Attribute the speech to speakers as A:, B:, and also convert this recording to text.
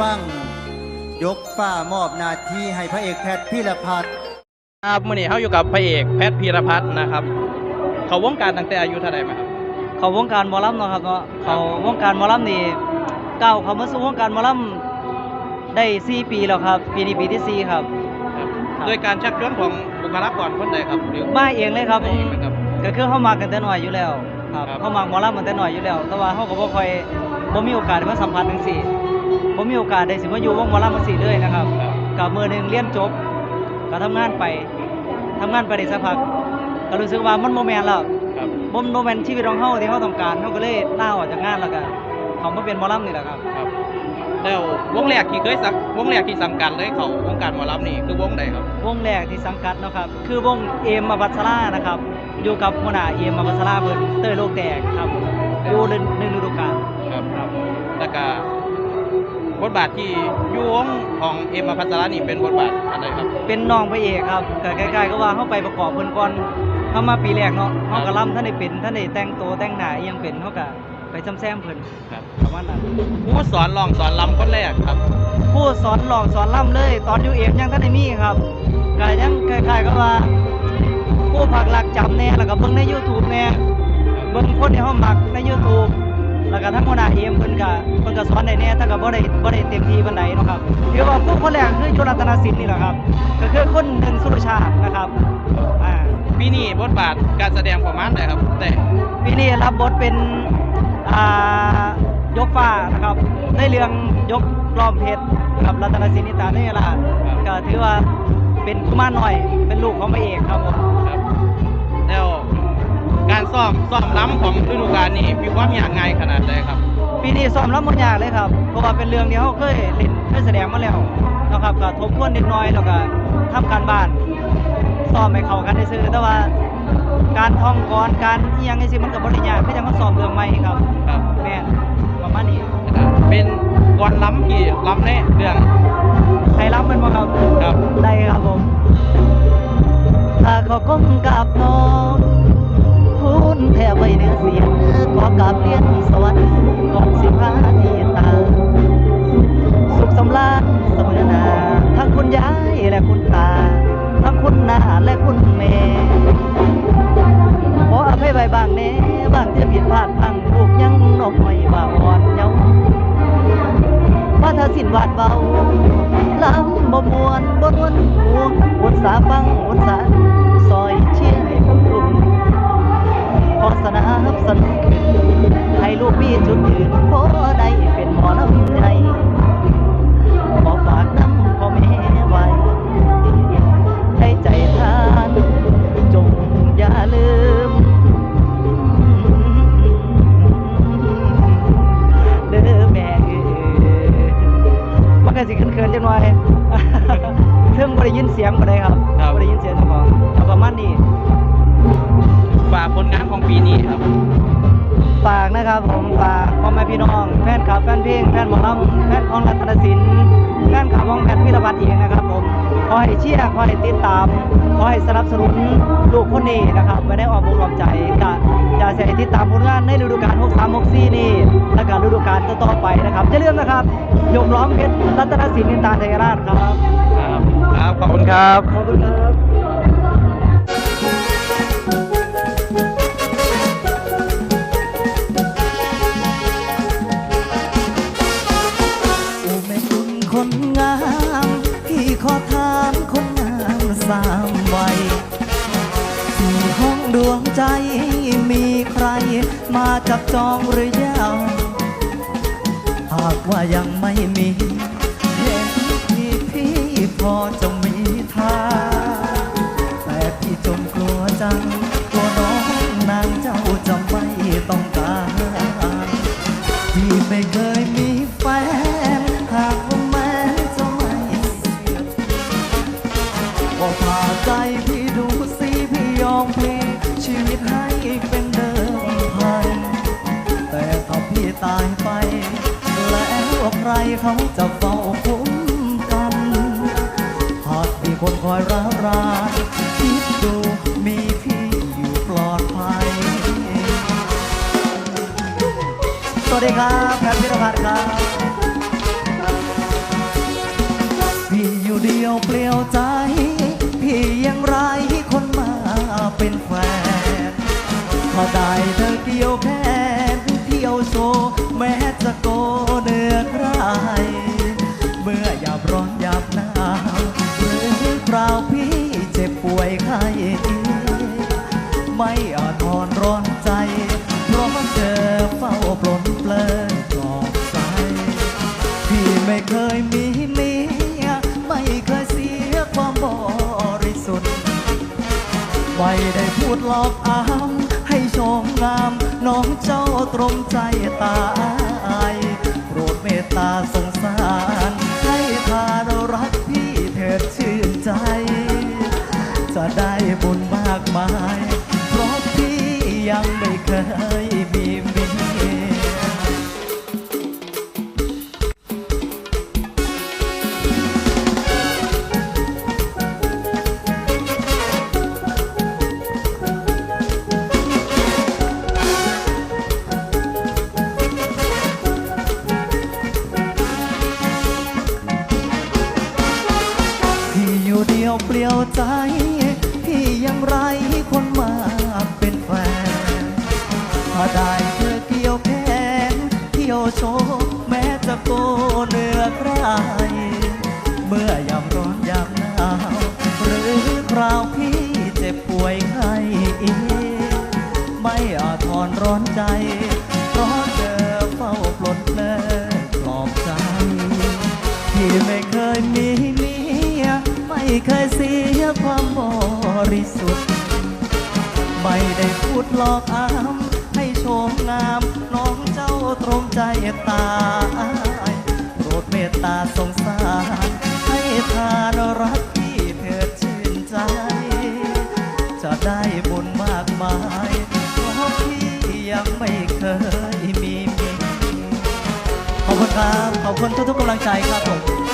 A: ฟัง ยกฟ้ามอบหนาทีให้พระเอกแพทย์พิรพัฒน์
B: ครับมื่อนี้เขาอยู่กับพระเอกแพทย์พีรพัฒน์นะครับ เขาวงการตั้งแต่อายุเท่าไหร่มาครับ
C: เขาวงการหมอลำเนาะครับเนาะเขาวงการหมอลำนี่ก้าวเขามาสู่วงการหมอลำได้ 4 ปีแล้วครับ ปีนี้ปีที่ 4 ครับ
B: ครับ
C: ครับ
B: โดยการชักชวนของบุคลากรคนใดครับหรือ
C: มาเองเลยครับ
B: เองนะครับ
C: ก็คือเขามากันแต่น้อยอยู่แล้วครับ
B: ครับ
C: เขามาหมอลำมันแต่น้อยอยู่แล้ว แต่ว่าเขาก็บ่ค่อย บ่มีโอกาสได้มาสัมผัสจังซี่บ่มีโอกาสได้สิมาอยู่วงหมอลำจังซี่เลยนะครับ
B: ครับ
C: กับมือหนึงเรียนจบก็ทำงานไปทำงานไปได้สักพักก็รู้สึกว่ามันบ่แม่นแล้ว
B: ครับ
C: บ่บ่แม่นชีวิตของเฮาที่เฮาต้องการเฮาก็เลยลาออกจากงานแล้วก็เขามาเป็นหมอลำนี่แหละครับ
B: ครับแล้ววงแรกที่เคยสักวงแรกที่สำคัญเลยเขาวงการหมอลำนี่คือวงใดครับ
C: วงแรกที่สังกัดเนาะครับ คือวงเอมมาพัสรานะครับ อยู่กับหัวหน้าเอมมาพัสราเพิ่นเต้ยโลกแตกครับอยู่หนึ่งหนึ่งฤดูกาล
B: ครับ
C: ครับ
B: แล้วก็บทบาทที่อยู่วงของเอ็มอภัสรานี่เป็นบทบาทอะไรครับ
C: เป็นน้องพระเอกครับก็ใกล้ๆก็ว่าเฮาไปประกอบเพิ่นก่อนเฮามาปีแรกเนาะเฮาก็ล่ำท่านได้เป็นท่านได้แต่งตัวแต่งหน้าอิหยังเป็นเฮาก็ไปซ้ำแซมเพิ่น
B: ครับ
C: ประมาณนั้น
B: ผู้สอนร้องสอนลำคนแรกครับ
C: ผู้สอนหลอกสอนล่ำเลย ตอนอยู่เอมยังท่านได้มีครับก็ยังคล้ายๆกับว่า ผู้ผักหลักจำแน่แล้วก็เบิ่งใน YouTube แน่เบิ่งคนที่เฮามักใน YouTube แล้วก็ทั้งหัวหน้าเอมเพิ่นก็เพิ่นก็สอนได้แหน่แต่ก็บ่ได้บ่ได้เต็มที่ปานใดเนาะครับเรียกว่าผู้คนแรกคืออยู่รัตนสินนี่แหละครับ ก็คือคนหนึ่งสุรชาตินะครับอ่า
B: ปีนี้บทบาทการแสดงประมาณไหนครับแต่
C: ปีนี้รับบทเป็นอ่ายกฟ้านะครับในเรื่องยกล้อมเพชรกับรัตนสินนิตาเนยราชก็ถือว่าเป็นกุมารน้อยเป็นลูกของพระเอกครับผม
B: ครับแล้ว การซ้อมซ้อมล้ำของฤดูกาลนี้มีความยากง่ายขนาดใดครับ
C: ปีนี้ซ้อมรับหมดยากเลยครับ เพราะว่าเป็นเรื่องที่เขาเคยเล่นเคยแสดงมาแล้วนะครับก็ทบทวนนิดหน่อยแล้วก็ทำการบ้านซ้อมให้เข้ากันซื่อๆแต่ว่าการท่องกรการอิหยังไงสิมันก็บ่ได้ยากคือจะมาซ้อมเรื่องใหม่ครับ
B: ครับ
C: แม่นประมาณนี้
B: นะครับเป็นกรล้ำที่ล้ำแน่เรื่อง
C: ใครรับมันบ่ครับ
B: ครับ
C: ได้ครับผมถ้าขอก้มกับน้อง พูนแทบไว้เนื้อเสียงขอกราบเรียนสวัสดี ปีนี้ครับ
B: ฝากนะ
C: ครับผมฝากพ่อแม่พี่น้องแฟนคลับแฟนเพลงแฟนหมอลำแฟนของรัตนศิลป์แฟนคลับของแพทย์พิรพัฒน์เองนะครับผมขอให้เชียร์ขอให้ติดตามขอให้สนับสนุนลูกคนนี้นะครับไม่ได้ออกบุญออกใจกะอย่าเสียติดตามผลงานในฤดูกาล 63 64 นี่และก็ฤดูกาลต่อๆไปนะครับอย่าลืมนะครับยกล้อมเพชรรัตนศิลป์นินตาไทยราชครับ
B: ครับครับขอบคุณครับ
C: ขอบคุณครับ วงใจมีใครมาจับจองหรือยังหากว่ายังไม่มีเห็นพี่พี่พอจะมีทางแต่พี่จนกลัวจังกลัวน้องนางเจ้าจะไม่ต้องการที่ไม่เคยมีแฟนหากว่าแม้จะไม่เสียก็พาใจพี่ดูสิพี่ยอมพลี ชีวิตให้เป็นเดิมพันแต่ถ้าพี่ตายไป แล้วใครเขาจะเฝ้าคุ้มกันหากมีคนคอยร้ารานคิดดูมีพี่อยู่ปลอดภัย สวัสดีครับแพทย์พิรพัฒน์ครับ
D: พี่อยู่เดียวเปลี่ยวใจ เมื่อหยาบร้อนหยาบหนาวหรือคราวพี่เจ็บป่วยไข้ไม่อาทอนร้อนใจ เพราะเจอเฝ้าปลนเปลยกอบใจพี่ไม่เคยมีเมียไม่เคยเสียความบริสุทธิ์ไม่ได้พูดหลอกอ้างให้ชมงาม น้องเจ้าตรงใจตายโปรดเมตตาสง ใจเพราะเจอเฝ้าปลดเลิกปลอบใจที่ไม่เคยมีเมียไม่เคยเสียความบริสุทธิ์ไม่ได้พูดหลอกอ้างให้โชมงามน้องเจ้าตรงใจตายโปรดเมตตาสงสารให้ทานรัก ครับ ขอบคุณทุกๆกำลังใจครับผม